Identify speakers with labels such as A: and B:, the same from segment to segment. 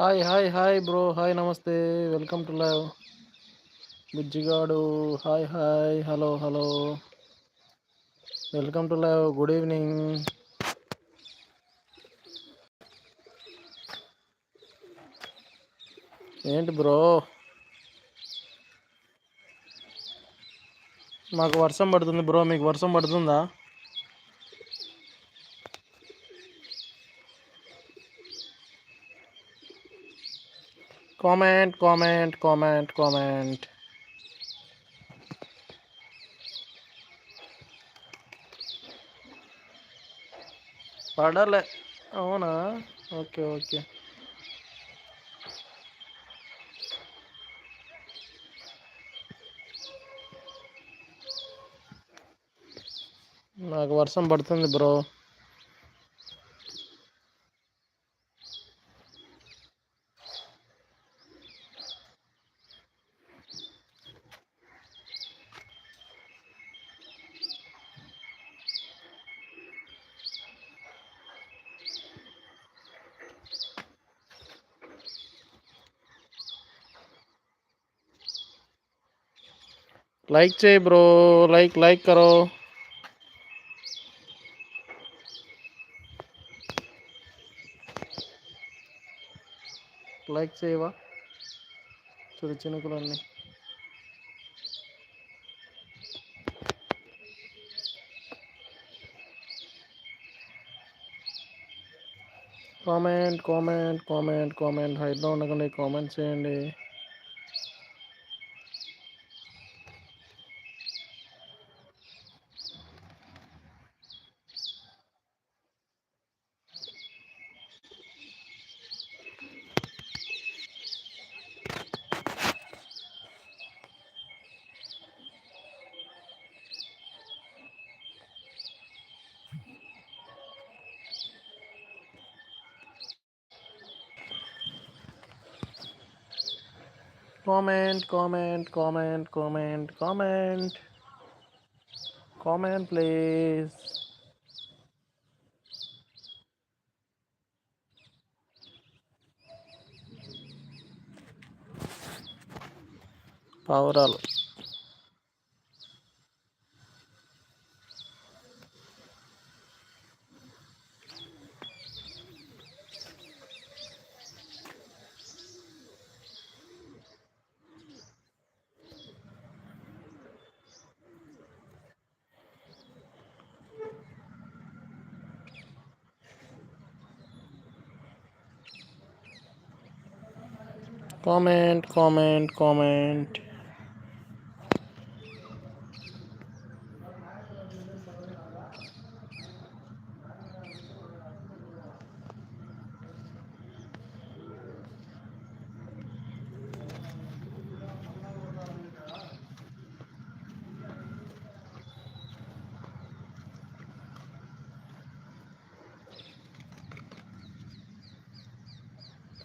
A: Hi hi hi bro. Hi నమస్తే. Welcome to live. Bujjigadu. Hi hi. Hello hello. Welcome to live. Good evening. ఏంటి bro? మాకు వర్షం పడుతుంది bro. మీకు వర్షం పడుతుందా? కామెంట్ కామెంట్ కామెంట్ కామెంట్ పడలే. అవునా? Okay okay. నాకు వర్షం పడుతుంది బ్రో. లైక్ చేయి బ్రో లైక్ లైక్ కరో. లైక్ చేయవా? చూడు చినుకులన్నీ. కామెంట్ కామెంట్ కామెంట్ కామెంట్ హైట్లో ఉండకండి. కామెంట్ చేయండి. comment, comment, comment, comment, comment. Comment, please. Power Powerall. Comment comment comment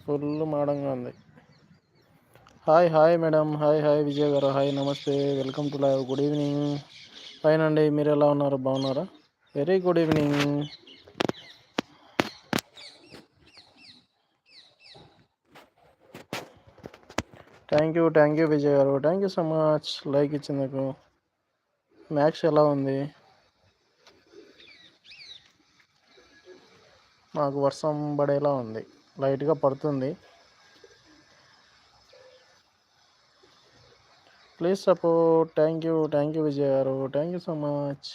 A: full మాడంగా ఉంది hi hi madam hi hi Vijay garu. Hi నమస్తే. Welcome to live good evening fine అండి మీరు ఎలా ఉన్నారు? బాగున్నారా? Very good evening thank you thank you Vijay garu. Thank you so much like ఇచ్చినందుకు. Maths ఎలా ఉంది? మాకు వర్షం పడేలా ఉంది. లైట్గా పడుతుంది. Please support thank you thank you Vijay garu thank you so much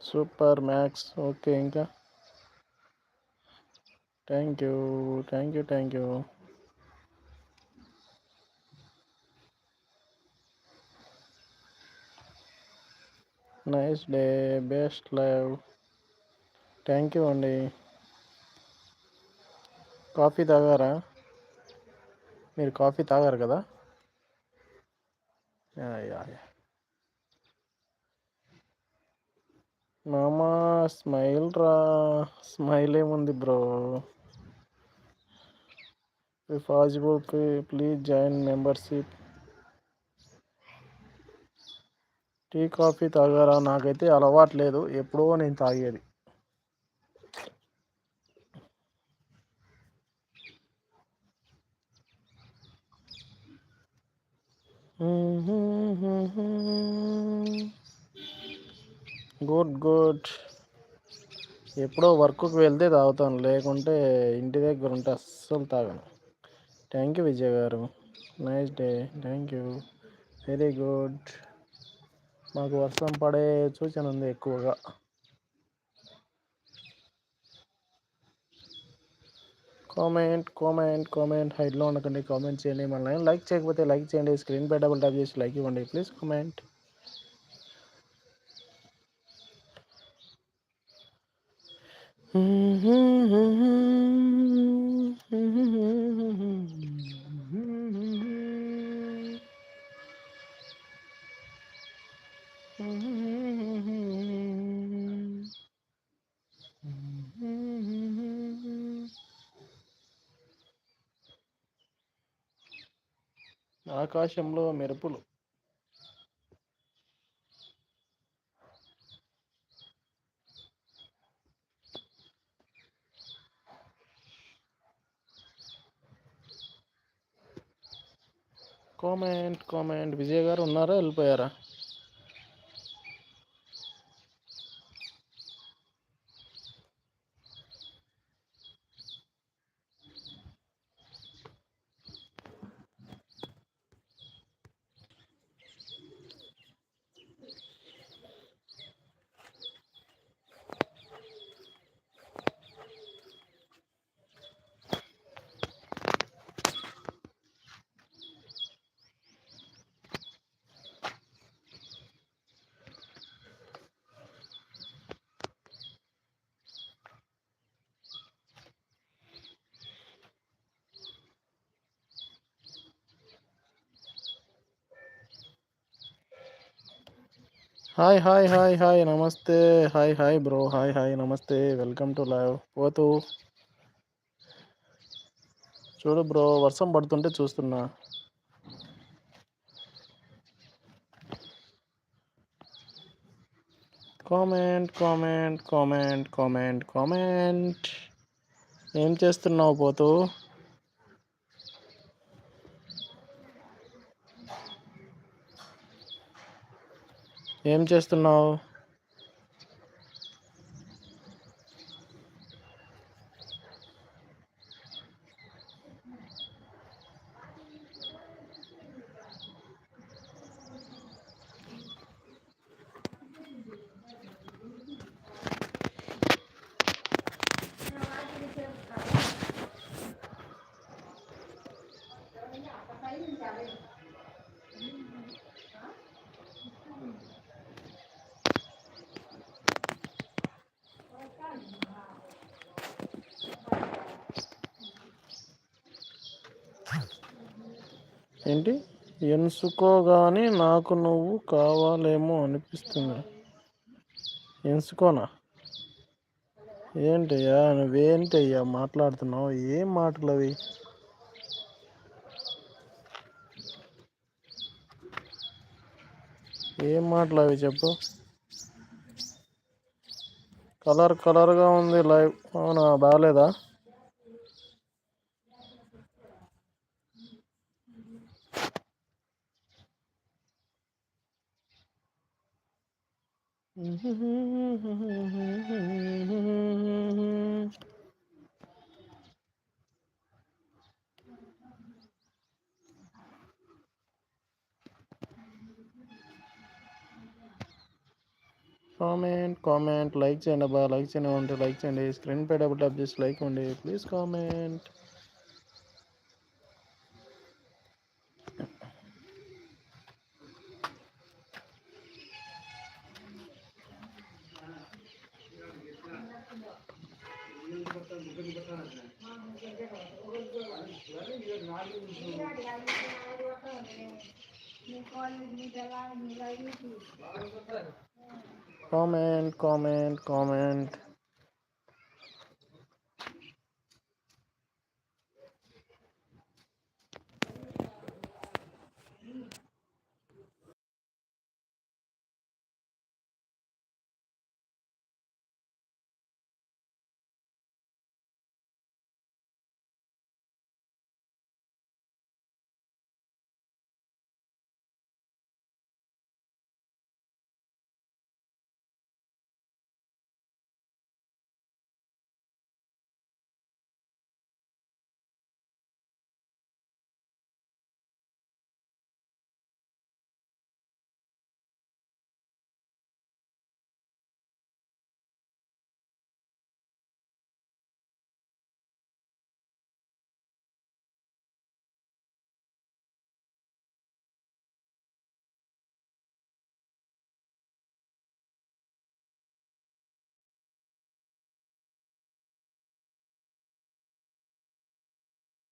A: super max okay ఇంకా thank you thank you thank you nice day best live thank you అండి కాఫీ తాగారా? మీరు కాఫీ తాగారు కదా? మామా స్మైల్ రా. స్మైల్ ఏముంది bro? Possible please join membership tea coffee తాగారా? నాకైతే అలవాటు లేదు. ఎప్పుడో నేను తాగేది. Good good. ఎప్పుడో వర్క్కి వెళ్తే తాగుతాను లేకుంటే ఇంటి దగ్గర ఉంటే అస్సలు తాగను. Thank you Vijay garu. Nice day. Thank you. Very good. మాకు వర్షం పడే సూచన ఉంది ఎక్కువగా. Comment comment comment. హైడ్లో ఉండకండి కామెంట్ చేయండి. మళ్ళీ లైక్ చేయకపోతే లైక్ చేయండి. స్క్రీన్ పై డబుల్ ట్యాప్ చేసి లైక్ ఇవ్వండి. Please comment. ఆకాశంలో మెరుపులు. Comment comment. విజయ్ గారు ఉన్నారా? వెళ్ళిపోయారా? హాయ్ హాయ్ హాయ్ హాయ్ నమస్తే. Hi hi bro. Hi hi నమస్తే. వెల్కమ్ టు లైవ్ పోతూ. చూడు బ్రో వర్షం పడుతుంటే చూస్తున్నా. Comment comment comment comment comment ఏం చేస్తున్నావు పోతూ? ఏం చేస్తున్నావు ఏంటి? ఎంచుకోగానే నాకు నువ్వు కావాలేమో అనిపిస్తుంది. ఎంచుకోనా ఏంటయ్యా? నువ్వేంటయ్యా మాట్లాడుతున్నావు? ఏం మాటలు అవి ఏం మాటలు అవి చెప్పు. కలర్ కలర్గా ఉంది లైవ్. అవునా? బాగాలేదా? కామెంట్ కామెంట్ లైక్ చేయండి అబ్బా లైక్ చేయండి ఉంటే లైక్ చేయండి. స్క్రీన్ పై డబుల్ ట్యాప్ చేసి లైక్ ఉండి please comment comment comment comment